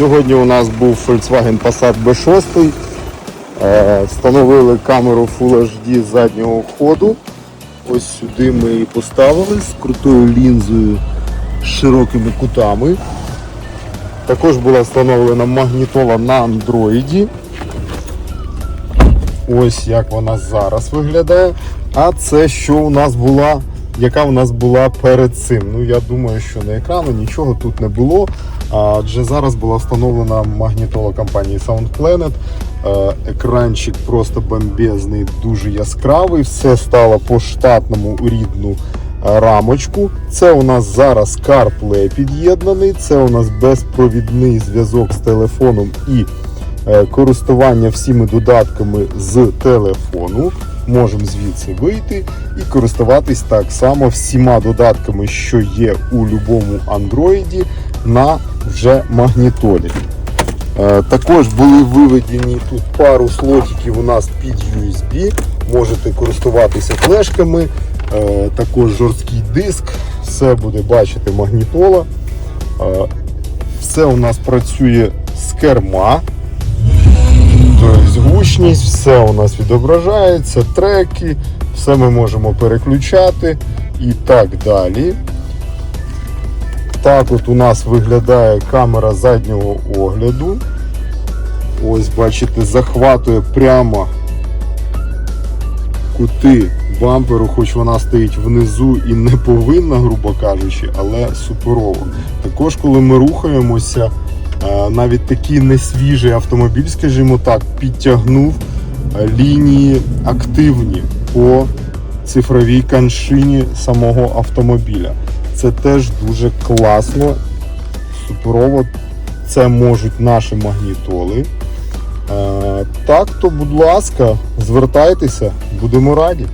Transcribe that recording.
Сьогодні у нас був Volkswagen Passat B6. Е, Встановили камеру Full HD заднього ходу. Ось сюди ми її поставили з крутою лінзою з широкими кутами. Також була встановлена магнітола на андроїді. Ось як вона зараз виглядає. А це що у нас була, яка у нас була перед цим. Ну я думаю, що на екрану нічого тут не було. Адже зараз була встановлена магнітола компанії Sound Planet. Е, Екранчик просто бомбезний, дуже яскравий. Все стало по штатному рідну е, рамочку. Це у нас зараз CarPlay під'єднаний. Це у нас безпровідний зв'язок з телефоном і е, користування всіми додатками з телефону. Можемо звідси вийти і користуватись так само всіма додатками, що є у будь-якому андроїді на вже магнітолі. Е, Також були виведені тут пару слотиків у нас під USB. Можете користуватися флешками, е, також жорсткий диск, все буде бачити магнітола. Е, Все у нас працює з керма. Гучність, все у нас відображається, треки, все ми можемо переключати і так далі. Так от у нас виглядає камера заднього огляду. Ось, бачите, захватує прямо кути бамперу, хоч вона стоїть внизу і не повинна, грубо кажучи, але суперово. Також, коли ми рухаємося, навіть такий несвіжий автомобіль, скажімо так, підтягнув лінії активні по цифровій коншині самого автомобіля. Це теж дуже класно, суперово. Це можуть наші магнітоли. Так, то, будь ласка, звертайтеся, будемо раді.